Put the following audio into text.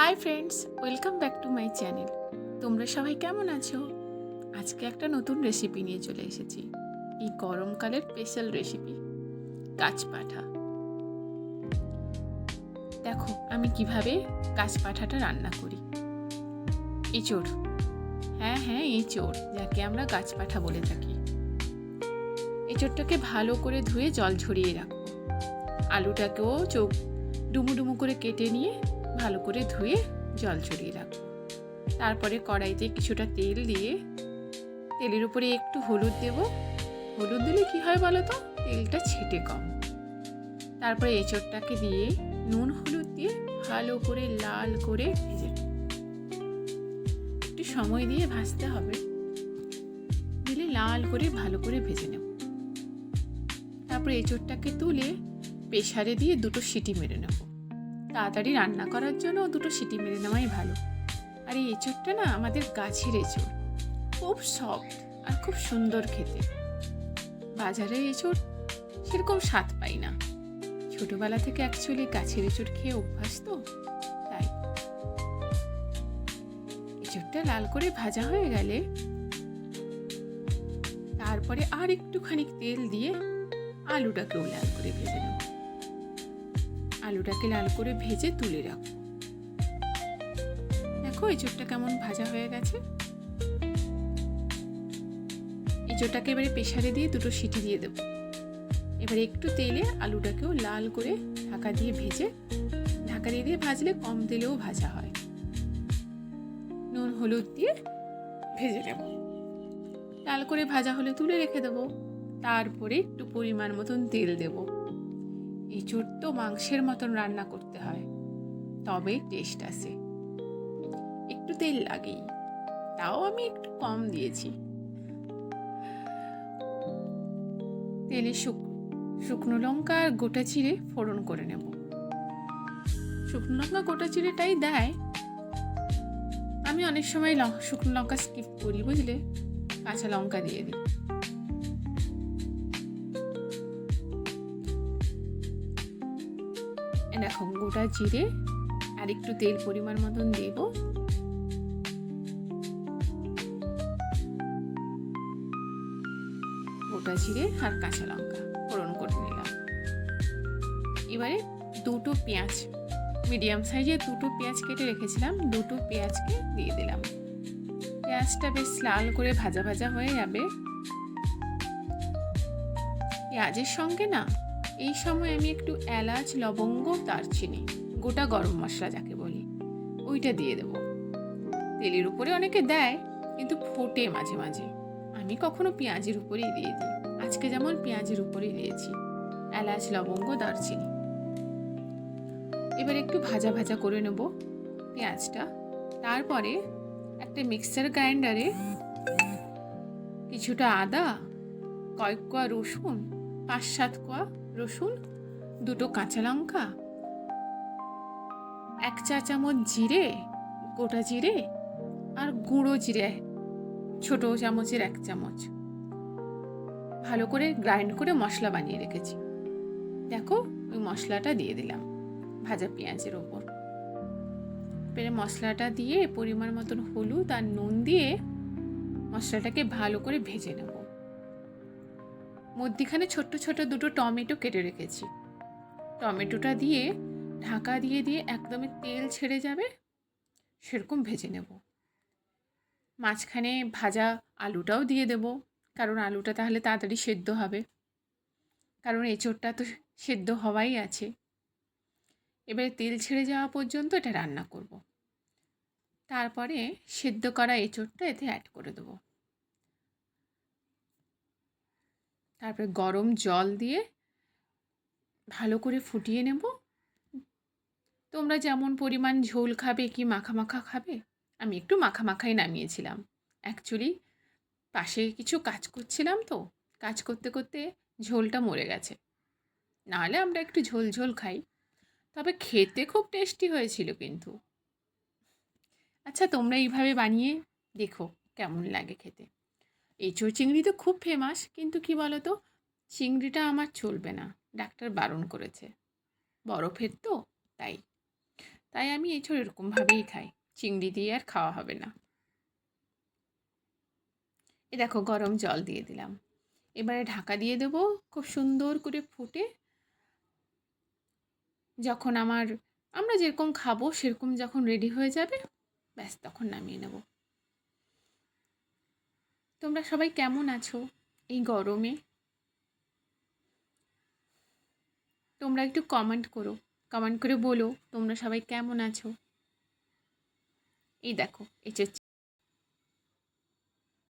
Hi friends welcome back to my channel তোমরা সবাই কেমন আছো? আজকে একটা নতুন রেসিপি নিয়ে চলে এসেছি। এই গরমকালের স্পেশাল রেসিপি কাঁচপাঠা দেখো, আমি কীভাবে কাঁচপাঠাটা রান্না করি। এঁচোড় হ্যাঁ হ্যাঁ এঁচোড় যাকে আমরা গাছপাঠা বলে থাকি। এঁচোড়টাকে ভালো করে ধুয়ে জল ঝরিয়ে রাখব। আলুটাকেও চোখ ডুমু ডুমু করে কেটে নিয়ে ভালো করে ধুয়ে জল ছড়িয়ে রাখব। তারপরে কড়াইতে কিছুটা তেল দিয়ে তেলের উপরে একটু হলুদ দেব। হলুদ দিলে কি হয় বলো তো? তেলটা ছেটে কম। তারপরে এঁচড়টাকে দিয়ে নুন হলুদ দিয়ে ভালো করে লাল করে ভেজে একটু সময় দিয়ে ভাজতে হবে। দিলে লাল করে ভালো করে ভেজে নেব। তারপরে এঁচড়টাকে তুলে প্রেসারে দিয়ে দুটো সিটি মেরে নেব। তাড়াতাড়ি রান্না করার জন্য দুটো সিটি মেরে নেওয়াই ভালো। আর এই এঁচড়টা না আমাদের গাছের এঁচড়। খুব সফট আর খুব সুন্দর খেতে। বাজারে এঁচড় সেরকম স্বাদ পাই না। ছোটবেলা থেকে অ্যাকচুয়ালি গাছের এঁচড় খেয়ে অভ্যাস তো, তাই। এঁচড়টা লাল করে ভাজা হয়ে গেলে তারপরে আর একটুখানি তেল দিয়ে আলুটাকেও লাল করে ভেজে নেব। আলুটাকে লাল করে ভেজে তুলে রাখো। দেখো, এঁচোড়টা কেমন ভাজা হয়ে গেছে। এঁচোড়টাকে এবারে প্রেশারে দিয়ে দুটো সিটি দিয়ে দেবো। এবারে একটু তেলে আলুটাকেও লাল করে ঢাকা দিয়ে ভেজে, ঢাকা দিয়ে দিয়ে ভাজলে কম তেলেও ভাজা হয়। নুন, হলুদ দিয়ে ভেজে নেব। লাল করে ভাজা হলে তুলে রেখে দেবো। তারপরে একটু পরিমাণ মতন তেল দেবো। এঁচোড় তো মাংসের মতন রান্না করতে হয়। তবে টেস্ট আসে একটু তেল লাগেই। তাও আমি একটু কম দিয়েছি। তেলে শুক, শুকনো লঙ্কা আর গোটা চিড়ে ফোড়ন করে নেব। শুকনো লঙ্কা, গোটা চিড়েটাই দেয়। আমি অনেক সময় শুকনো লঙ্কা স্কিপ করি, বুঝলে? কাঁচা লঙ্কা দিয়ে দিই। দেখো, গোটা জিরে আর একটু তেল পরিমাণ মতন দেব। গোটা জিরে আর কাঁচা লঙ্কা ফোড়ন করে নিলাম। এবারে দুটো পেঁয়াজ, মিডিয়াম সাইজের দুটো পেঁয়াজ কেটে রেখেছিলাম, দুটো পেঁয়াজকে দিয়ে দিলাম। পেঁয়াজটা বেশ লাল করে ভাজা ভাজা হয়ে যাবে। পেঁয়াজের সঙ্গে না এই সময় আমি একটু এলাচ, লবঙ্গ, দারচিনি, গোটা গরম মশলা যাকে বলি, ওইটা দিয়ে দেবো। তেলের উপরে অনেকে দেয়, কিন্তু ফোটে মাঝে মাঝে। আমি কখনো পেঁয়াজের উপরেই দিয়ে দিই। আজকে যেমন পেঁয়াজের উপরেই দিয়েছি, এলাচ, লবঙ্গ, দারচিনি। এবার একটু ভাজা ভাজা করে নেব পেঁয়াজটা। তারপরে একটা মিক্সার গ্রাইন্ডারে কিছুটা আদা, কয়েক কোয়া রসুন, পাঁচ সাত কোয়া রসুন, দুটো কাঁচা লঙ্কা, এক চা চামচ জিরে, গোটা জিরে আর গুঁড়ো জিরে, ছোট চামচের এক চামচ। ভালো করে গ্রাইন্ড করে মশলা বানিয়ে রেখেছি। দেখো, ওই মশলাটা দিয়ে দিলাম ভাজা পেঁয়াজের ওপর। এবারে মশলাটা দিয়ে পরিমাণ মতন হলুদ আর নুন দিয়ে মশলাটাকে ভালো করে ভেজে নেব। মধ্যিখানে ছোট্ট ছোট দুটো টমেটো কেটে রেখেছি। টমেটোটা দিয়ে, ঢাকা দিয়ে দিয়ে একদমই তেল ছেড়ে যাবে, সেরকম ভেজে নেব। মাঝখানে ভাজা আলুটাও দিয়ে দেব, কারণ আলুটা তাহলে তাড়াতাড়ি সেদ্ধ হবে। কারণ এঁচোড়টা তো সেদ্ধ হওয়াই আছে। এবারে তেল ছেড়ে যাওয়া পর্যন্ত এটা রান্না করব। তারপরে সেদ্ধ করা এঁচোড়টা এতে অ্যাড করে দেবো। তারপরে গরম জল দিয়ে ভালো করে ফুটিয়ে নেব। তোমরা যেমন পরিমাণ ঝোল খাবে কি মাখা মাখা খাবে, আমি একটু মাখা মাখাই নামিয়েছিলাম। অ্যাকচুয়ালি পাশে কিছু কাজ করছিলাম তো, কাজ করতে করতে ঝোলটা মরে গেছে। নাহলে আমরা একটু ঝোল ঝোল খাই। তবে খেতে খুব টেস্টি হয়েছিল কিন্তু। আচ্ছা তোমরা এইভাবে বানিয়ে দেখো কেমন লাগে খেতে। এঁচোড় চিংড়ি তো খুব ফেমাস কিন্তু কি বলো তো চিংড়িটা আমার চলবে না, ডাক্তার বারণ করেছে। বরফের তো, তাই। তাই আমি এছাড়া এরকমভাবেই খাই, চিংড়ি দিয়ে আর খাওয়া হবে না। এ দেখো, গরম জল দিয়ে দিলাম। এবারে ঢাকা দিয়ে দেবো, খুব সুন্দর করে ফুটে। যখন আমার, আমরা যেরকম খাব, সেরকম যখন রেডি হয়ে যাবে, ব্যাস, তখন নামিয়ে নেব। তোমরা সবাই কেমন আছো এই গরমে? তোমরা একটু কমেন্ট করো কমেন্ট করে বলো তোমরা সবাই কেমন আছো? এই দেখো যে